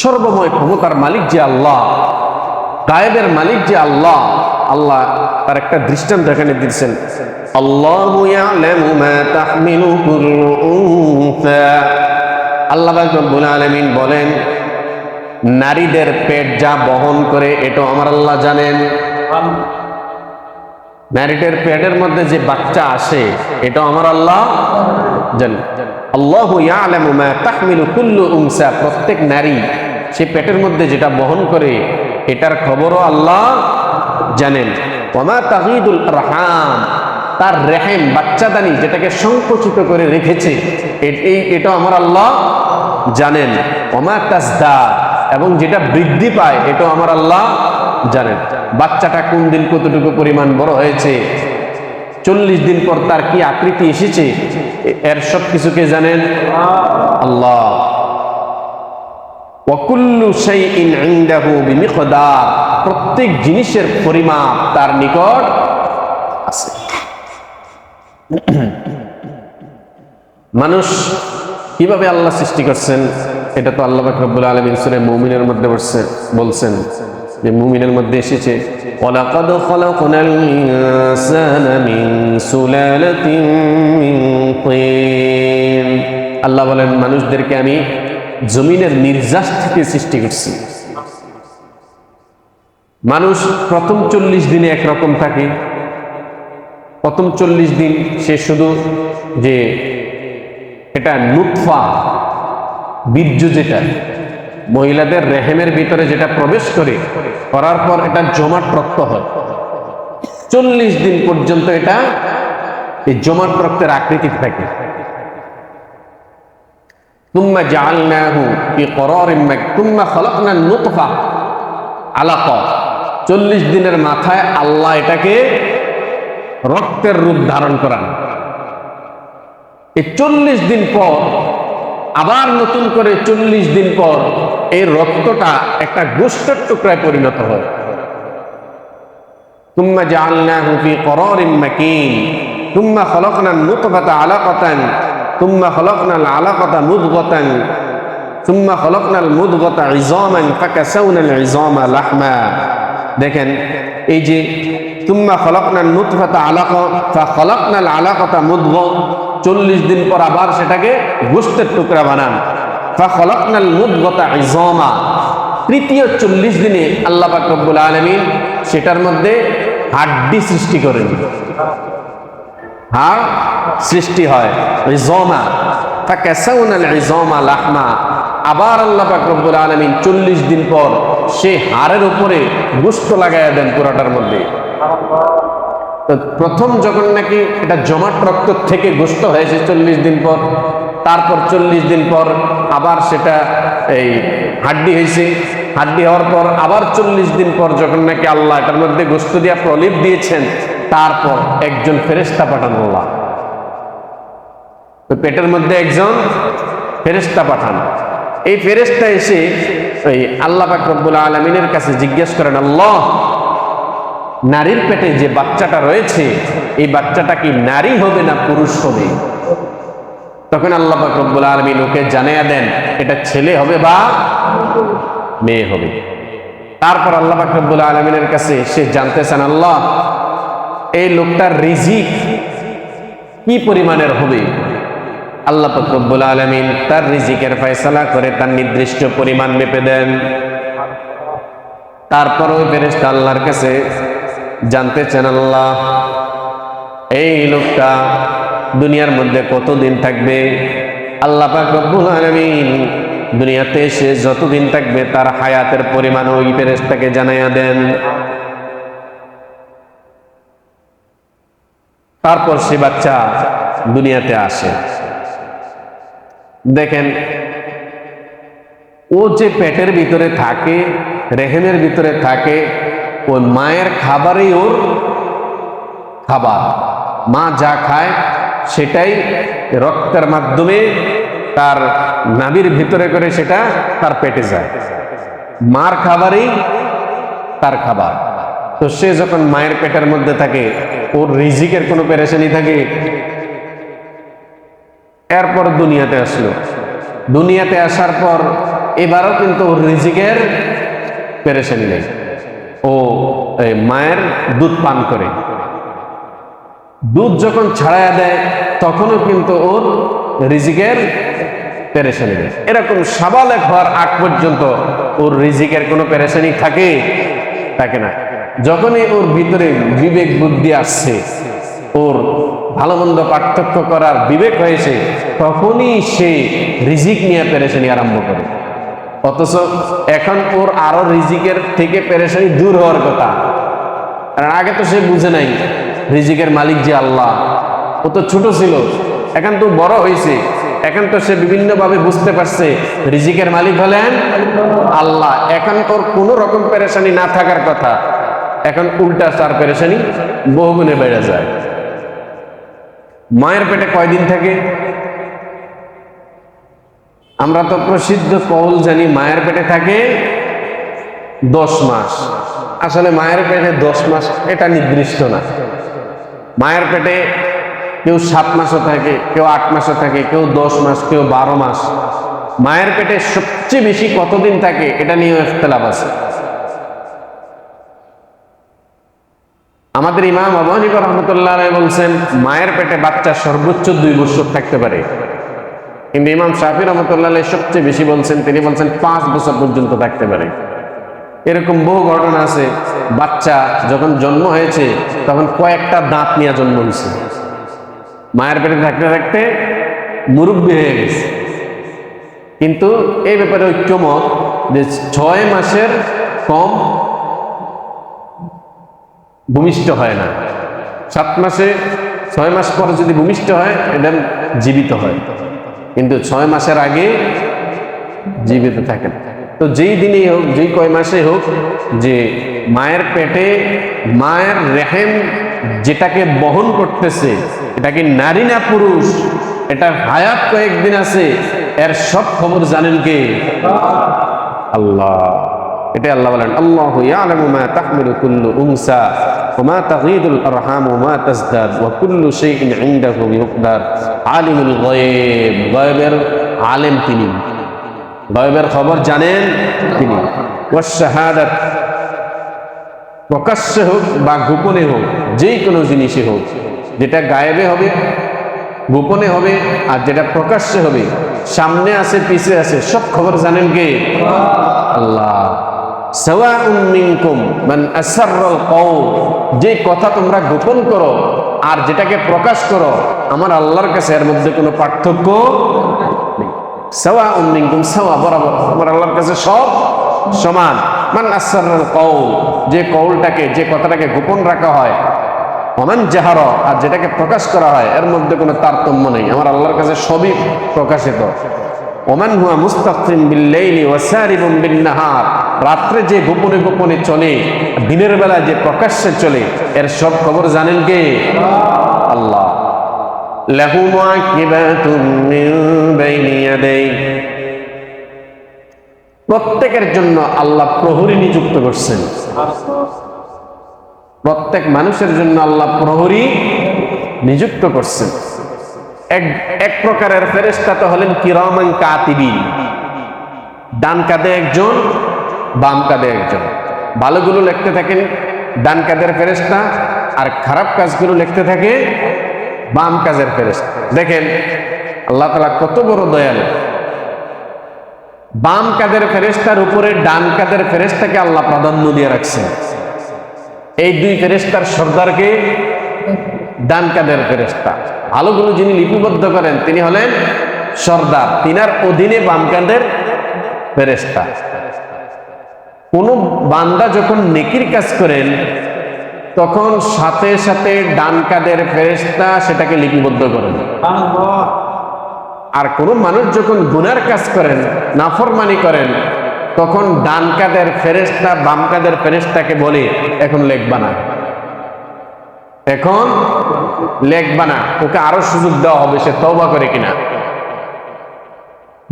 সর্বময় ক্ষমতার মালিক যে আল্লাহ, গায়েবের মালিক যে আল্লাহ আল্লাহ তার একটা দৃষ্টান্ত এখানে দিচ্ছেন আল্লাহু রব্বুল আলামিন বলেন, নারীদের পেট যা বহন করে এটা আমার আল্লাহ জানেন। নারীদের পেটের মধ্যে যে বাচ্চা আসে এটা আমার আল্লাহ জানেন। আল্লাহ প্রত্যেক নারী সে পেটের মধ্যে যেটা বহন করে, এটার খবরও আল্লাহ জানেন। ওমা তাহিদুল রহাম তার রেহেম, বাচ্চাদানি যেটাকে সংকুচিত করে রেখেছে এই এটা আমার আল্লাহ জানেন। ওমা তাজদা, এবং যেটা বৃদ্ধি পায়, এটাও আমার আল্লাহ জানেন। বাচ্চাটা কোন দিন কতটুকু পরিমাণ বড় হয়েছে, চল্লিশ দিন পর তার কি আকৃতি এসেছে এর সব কিছুকে জানেন আল্লাহ। বিমিকদার, প্রত্যেক জিনিসের পরিমাপ তার নিকট আছে। মানুষ কীভাবে আল্লাহ সৃষ্টি করছেন, এটা তো আল্লাহ পাক রব্বুল আলামিন সূরা মুমিনের মধ্যে বলছেন বলছেন যে মুমিনের মধ্যে এসেছে তিন। আল্লাহ বলেন, মানুষদেরকে আমি জমিনের নির্যাস থেকে সৃষ্টি করছি। মানুষ প্রথম চল্লিশ দিনে একরকম থাকে। প্রথম চল্লিশ দিন সে শুধু যে এটা নুৎফা বীর্য যেটা, মহিলাদের রেহেমের ভিতরে যেটা প্রবেশ করে, করার পর এটা জমাট রক্ত হয়। চল্লিশ দিন পর্যন্ত এটা এই জমাট রক্তের আকৃতি থাকে। ثم جعلناه في قرار مك ثم خلقنا النطفة علقة চল্লিশ দিনের মাথায় আল্লাহ এটাকে রক্তের রূপ ধারণ করান এই চল্লিশ দিন পর আবার নতুন করে চল্লিশ দিন পর এই রক্তটা একটা গোষ্ঠের টুকরায় পরিণত হয় ثم جعلناه في قرار مكين ثم خلقنا النطفة علقة তুম্মা হলকনাল আলাকতা মুদগতান তুম্মা হলকনাল মুদগতা ইজমান ফাকাসাউনাল ইজমা লাহমা দেখেন, এই যে তুম্মা খলকনাল নুতফাতা আলাক ফা খলকনাল আলাকতা মুদগ চল্লিশ দিন পর আবার সেটাকে গোস্তের টুকরা বানান। ফা খলকনাল মুদগতা ইজমা তৃতীয় চল্লিশ দিনে আল্লাহ পাক রব্বুল আলমিন সেটার মধ্যে হাড্ডি সৃষ্টি করেন। হাড় সৃষ্টি হয়। আবার আল্লাহ পাক রব্বুল আলমিন চল্লিশ দিন পর সে হাড়ের উপরে গুস্ত লাগাইয়া দেন পুরাটার মধ্যে। প্রথম যখন নাকি এটা জমাট রক্ত থেকে গুস্ত হয়েছে চল্লিশ দিন পর, তারপর চল্লিশ দিন পর আবার সেটা এই হাড্ডি হয়েছে। হাড্ডি হওয়ার পর আবার চল্লিশ দিন পর যখন নাকি আল্লাহ এটার মধ্যে গোস্ত দিয়া প্রলিপ দিয়েছেন তারপর একজন ফেরেস্তা পাঠান আল্লাহ। পেটের মধ্যে একজন ফেরেস্তা পাঠান। এই ফেরেস্তা এসে ওই আল্লাহ পাক রব্বুল আলমিনের কাছে জিজ্ঞেস করেন, আল্লাহ, নারীর পেটে যে বাচ্চাটা রয়েছে, এই বাচ্চাটা কি নারী হবে না পুরুষ হবে? তখন আল্লাহ পাক রব্বুল আলমিন ওকে জানিয়ে দেন, এটা ছেলে হবে বা মেয়ে হবে? তারপর আল্লাহ পাক রব্বুল আলমিনের কাছে সে জানতে চান, আল্লাহ এই লোকটার রিজিক কি পরিমাণের হবে? আল্লাহ পাক আলমিন তার রিজিকের ফয়সালা করে তার নির্দিষ্ট পরিমাণ মেপে দেন। তারপর ওই ফেরেস্তা আল্লাহর কাছে জানতে চান, আল্লাহ, এই লোকটা দুনিয়ার মধ্যে কতদিন থাকবে? আল্লাহ পাক আলমিন দুনিয়াতে এসে যতদিন থাকবে তার হায়াতের পরিমাণ ওই ফেরেস্তাকে জানাইয়া দেন। তারপর সে বাচ্চা দুনিয়াতে আসে। দেখেন, ও যে পেটের ভিতরে থাকে, রেহেমের ভিতরে থাকে ওই মায়ের খাবারই ওর খাবার। মা যা খায়, সেটাই রক্তের মাধ্যমে তার নাভির ভিতরে করে সেটা তার পেটে যায়। মার খাবারই তার খাবার। তো সে যখন মায়ের পেটের মধ্যে থাকে, ওর রিজিকের কোনো পেরেশানি থাকে। এরপর দুনিয়াতে আসলো। দুনিয়াতে আসার পর এবারও কিন্তু ওর রিজিকের পেরেশানি নেই। ও মায়ের দুধ পান করে। দুধ যখন ছাড়াইয়া দেয়, তখনও কিন্তু ওর রিজিকের পেরেশানি নেই। এরকম সাবালেক হওয়ার আগ পর্যন্ত ওর রিজিকের কোনো পেরেশানি থাকে থাকে না। যখনই ওর ভিতরে বিবেক বুদ্ধি আসছে, ওর ভালো মন্দ পার্থক্য করার বিবেক হয়েছে, তখনই সে রিজিক নিয়ে পেরেশানি আরম্ভ করে। অথচ এখন ওর আরও রিজিকের থেকে পেরেশানি দূর হওয়ার কথা। কারণ আগে তো সে বুঝে নাই, রিজিকের মালিক যে আল্লাহ। ও তো ছোট ছিল, এখন তো বড় হয়েছে। এখন তো সে বিভিন্নভাবে বুঝতে পারছে, রিজিকের মালিক হলেন আল্লাহ। এখন ওর কোনো রকম পেরেশানি না থাকার কথা। এখন উল্টা তার পেরেশানি বহুগুণে বেড়ে যায়। মায়ের পেটে কয়দিন থাকে? আমরা তো প্রসিদ্ধ কৌল জানি, মায়ের পেটে থাকে দশ মাস। আসলে মায়ের পেটে দশ মাস এটা নির্দিষ্ট না। মায়ের পেটে কেউ সাত মাসও থাকে, কেউ আট মাসও থাকে, কেউ দশ মাস, কেউ বারো মাস। মায়ের পেটে সবচেয়ে বেশি কতদিন থাকে, এটা নিয়েও ইখতলাফ আছে। আমাদের ইমাম আবু হানিফা রহমতুল্লাহ বলছেন, মায়ের পেটে বাচ্চা সর্বোচ্চ দুই বছর থাকতে পারে। কিন্তু ইমাম শাফি রহমতুল্লাহ সবচেয়ে বেশি বলছেন, তিনি বলছেন পাঁচ বছর পর্যন্ত থাকতে পারে। এরকম বহু ঘটনা আছে, বাচ্চা যখন জন্ম হয়েছে, তখন কয়েকটা দাঁত নিয়ে জন্ম হয়েছে। মায়ের পেটে থাকতে থাকতে মুরব্বী হয়ে গেছে। কিন্তু এই ব্যাপারে ঐক্যমত যে ছয় মাসের কম ভূমিষ্ঠ হয় না। সাত মাসে ছয় মাস পরে যদি ভূমিষ্ঠ হয়, এটা জীবিত হয়। কিন্তু ছয় মাসের আগে জীবিত থাকে না। তো যেই দিনেই হোক, যেই কয় মাসে হোক, যে মায়ের পেটে মায়ের রেহেম যেটাকে বহন করতেছে এটাকে নারী না পুরুষ এটার হায়াত কয়েকদিন আছে, এর সব খবর জানেন কে? আল্লাহ। এটা আল্লাহ বলেন, আল্লাহু ইয়ালামু মা তাহমিলু কুল্লু উনসা ওয়া মা তাগীদুল আরহাম ওয়া মা তাজদাদ ওয়া কুল্লু শাইইন ইনদাহু বিমিকদার আলিমুল গায়ব, গায়বের আলেম তিনি। গায়বের খবর জানেন তিনি। ওয়া শাহাদাত, প্রকাশ্যে হোক বা গোপনে হোক যেই কোনো জিনিসে হোক, যেটা গায়েবে হবে, গোপনে হবে আর যেটা প্রকাশ্যে হবে, সামনে আছে, পিছে আছে, সব খবর জানেন কে? আল্লাহ। যে কথা তোমরা গোপন করো আর যেটাকে প্রকাশ করো, আমার আল্লাহর কাছে এর মধ্যে কোনো পার্থক্য নেই। সাওয়াউন মিনকুম, সাওয়া বরাবর, আমার আল্লাহর কাছে সব সমান। মান আসাররাল কওল যে কওলটাকে, যে কথাটাকে গোপন রাখা হয়। অমান জাহার, আর যেটাকে প্রকাশ করা হয়, এর মধ্যে কোনো তারতম্য নেই। আমার আল্লাহর কাছে সবই প্রকাশিত। ওমান হুয়া মুস্তাকিম বিল্লাইলি ওয়াসারিবুম বিন্নাহার। রাত্রে যে গোপনে গোপনে চলে, দিনের বেলা যে প্রকাশ্যে চলে, এর সব খবর জানেন কে? আল্লাহ। লাহু মুআকিবাতুম মিন বাইনি ইয়াদাই। প্রত্যেকের জন্য আল্লাহ প্রহরী নিযুক্ত করছেন। প্রত্যেক মানুষের জন্য আল্লাহ প্রহরী নিযুক্ত করছেন। এক এক প্রকারের ফেরেস্তা তো হলেন কিরমান কাতিবিন। ডান কাঁধে একজন, বাম কাঁধে একজন। ভালোগুলো লিখতে থাকেন, ডান কাঁধের ফেরেস্তা আর খারাপ কাজগুলো লিখতে থাকে, বাম কাজের ফেরেস্তা দেখেন, আল্লাহ তালা কত বড় দয়ালু। বাম কাদের ফেরেস্তার উপরে ডান কাদের ফেরেস্তাকে আল্লাহ প্রাধান্য দিয়ে রাখছেন। এই দুই ফেরেস্তার সর্দারকে ডান কাদের ফেরেস্তা ভালোগুলো যিনি লিপিবদ্ধ করেন, তিনি হলেন সর্দার। তিনার অধীনে বাম কাঁধের ফেরেস্তা কোন বান্দা যখন নেকির কাজ করেন, তখন সাথে সাথে ডান কাঁধের ফেরেস্তা সেটাকে লিপিবদ্ধ করেন। আর কোন মানুষ যখন গুনার কাজ করেন, নাফরমানি করেন, তখন ডান কাঁধের ফেরেস্তা বাম কাঁধের ফেরেস্তাকে বলে, এখন লেখবা না। এখন লেখবা না ওকে আরও সুযোগ দেওয়া হবে, সে তওবা করে কিনা।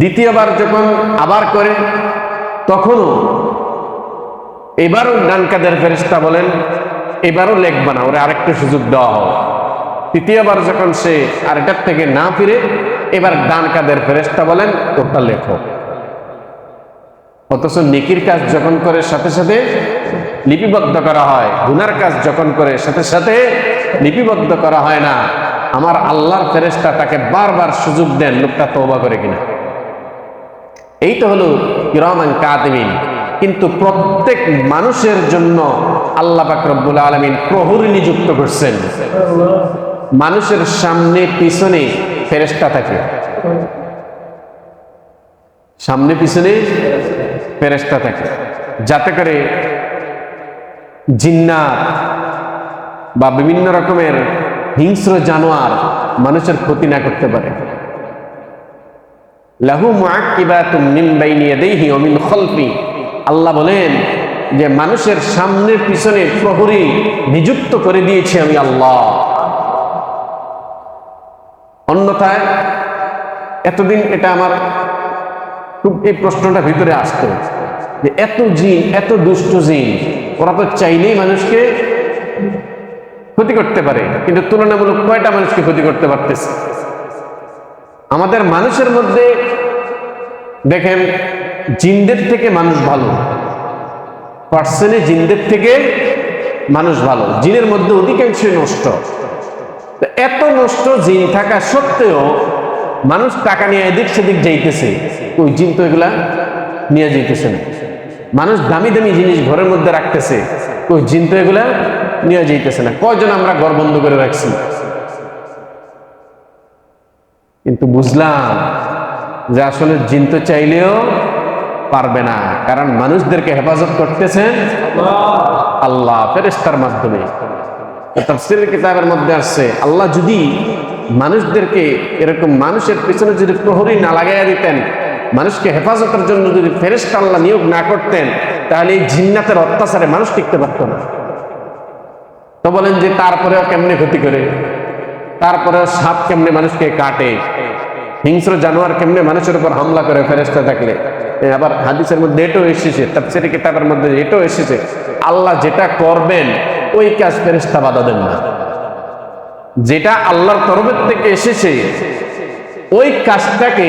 দ্বিতীয়বার যখন আবার করে তখনও এবারও ডান কাঁধের ফেরেস্তা বলেন, এবারও লেখবা না ওরা আরেকটু সুযোগ দেওয়া হবে তৃতীয়বার যখন সে আর এটার থেকে না ফিরে, এবার ডান কাঁধের ফেরেস্তা বলেন, ওটা লেখো। অথচ নেকির কাজ যখন করে, সাথে সাথে লিপিবদ্ধ করা হয়। গুনার কাজ যখন করে, সাথে সাথে লিপিবদ্ধ করা হয় না। আমার আল্লাহর ফেরেস্তা তাকে বারবার সুযোগ দেন লোকটা তওবা করে কিনা। এই তো হলো কিরামান কাদিমিন। কিন্তু প্রত্যেক মানুষের জন্য আল্লাহ বাকরবুল আলমিন প্রহরী নিযুক্ত করছেন। মানুষের সামনে পিছনে ফেরেস্তা থাকে। সামনে পিছনে ফেরেস্তা থাকে। যাতে করে জিন্নাত বা বিভিন্ন রকমের হিংস্র জানোয়ার মানুষের ক্ষতি না করতে পারে। লাহু খালফি। আল্লাহ বলেন যে মানুষের সামনে পিছনে প্রহরী নিযুক্ত করে দিয়েছি আমি আল্লাহ। অন্যথায় এতদিন এটা আমার খুব এই প্রশ্নটা ভিতরে আসতো যে এত জিন, এত দুষ্ট জিন ওরা তো চাইলেই মানুষকে ক্ষতি করতে পারে, কিন্তু তুলনামূলক কয়টা মানুষকে ক্ষতি করতে পারতেছে? আমাদের মানুষের মধ্যে দেখেন, জিনদের থেকে মানুষ ভালো পার্সেন্টে জিনদের থেকে মানুষ ভালো, জিনের মধ্যে অধিকাংশই নষ্ট। এত নষ্ট জিন থাকা সত্ত্বেও মানুষ টাকা নিয়ে এদিক সেদিক যাইতেছে, ওই জিন তো এগুলা নিয়ে যাইতেছে না। মানুষ দামি দামি জিনিস ঘরের মধ্যে রাখতেছে, ওই জিন তো এগুলা নিয়ে যাইতেছে না। কয়জন আমরা ঘর বন্ধ করে রাখছি? কিন্তু বুঝলাম যে আসলে জিন তো চাইলেও পারবে না, কারণ মানুষদেরকে হেফাজত করতেছেন আল্লাহ ফেরেস্তার মাধ্যমে। কিতাবের মধ্যে আসছে আল্লাহ যদি মানুষদেরকে এরকম মানুষের পিছনে যদি প্রহরী না লাগাইয়া দিতেন মানুষকে হেফাজতের জন্য যদি ফেরেস্তা আল্লাহ নিয়োগ না করতেন, তাহলে এই জিন্নাতের অত্যাচারে মানুষ টিকতে পারত না। তো বলেন যে তারপরেও কেমনে ক্ষতি করে? তারপরে সাপ কেমনে মানুষকে কাটে? হিংস্র জানোয়ার কেমনে মানুষের উপর হামলা করে ফেরেস্তা থাকলে আবার হাদিসের মধ্যে এটাও এসেছে তাফসিরি কিতাবের মধ্যে এটাও এসেছে, আল্লাহ যেটা করবেন, ওই কাজ ফেরেস্তা বাধা দেন না। যেটা আল্লাহর তরফের থেকে এসেছে, ওই কাজটাকে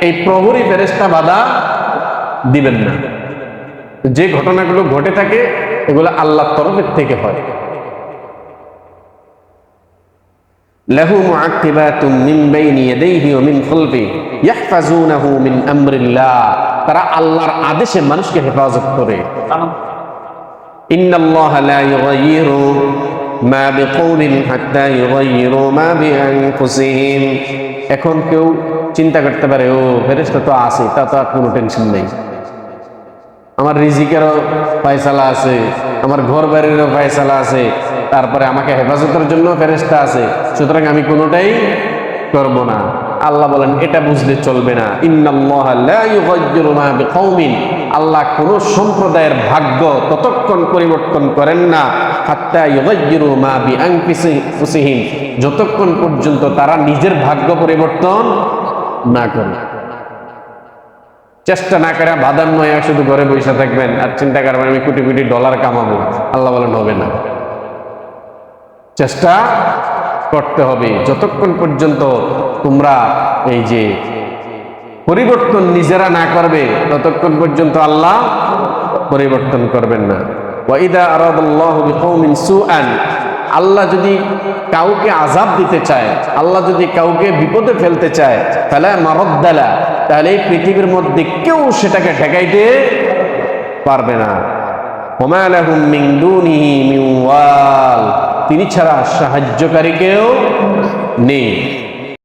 এই প্রহরী ফেরেস্তা বাধা দিবেন না। যে ঘটনাগুলো ঘটে থাকে, এগুলো আল্লাহর তরফের থেকে হয়। লেহু মিন তারা আল্লাহর আদেশে মানুষকে হেফাজত করে। মা মা এখন কেউ চিন্তা করতে পারে, ও, ফেরেশতা তো আছে, তা তো আর কোনো টেনশন নেই। আমার রিজিকেরও ফয়সালা আছে, আমার ঘর বাড়িরও ফয়সালা আছে, তারপরে আমাকে হেফাজতের জন্য ফেরেস্তা আছে, সুতরাং আমি কোনোটাই করব না। আল্লাহ বলেন, এটা বুঝলে চলবে না। ইন্নাল্লাহা লা ইউগাইয়িরু মা বিকাউমিন আল্লাহ কোন সম্প্রদায়ের ভাগ্য ততক্ষণ পরিবর্তন করেন না। যতক্ষণ পর্যন্ত তারা নিজের ভাগ্য পরিবর্তন না করে। চেষ্টা না করে, বাদাম নয় শুধু ঘরে বসে থাকবেন। আর চিন্তা করবেন, আমি কোটি কোটি ডলার কামাবো। আল্লাহ বলেন, হবে না। চেষ্টা করতে হবে। যতক্ষণ পর্যন্ত তোমরা এই যে পরিবর্তন নিজেরা না করবে, ততক্ষণ পর্যন্ত আল্লাহ পরিবর্তন করবেন না। ওয়াইদা আল্লাহ যদি কাউকে আজাব দিতে চায়, আল্লাহ যদি কাউকে বিপদে ফেলতে চায় তাহলে মারদ্দালা, তাহলে এই পৃথিবীর মধ্যে কেউ সেটাকে ঠেকাইতে পারবে না। তিনি ছাড়া সাহায্যকারী কেউ নেই।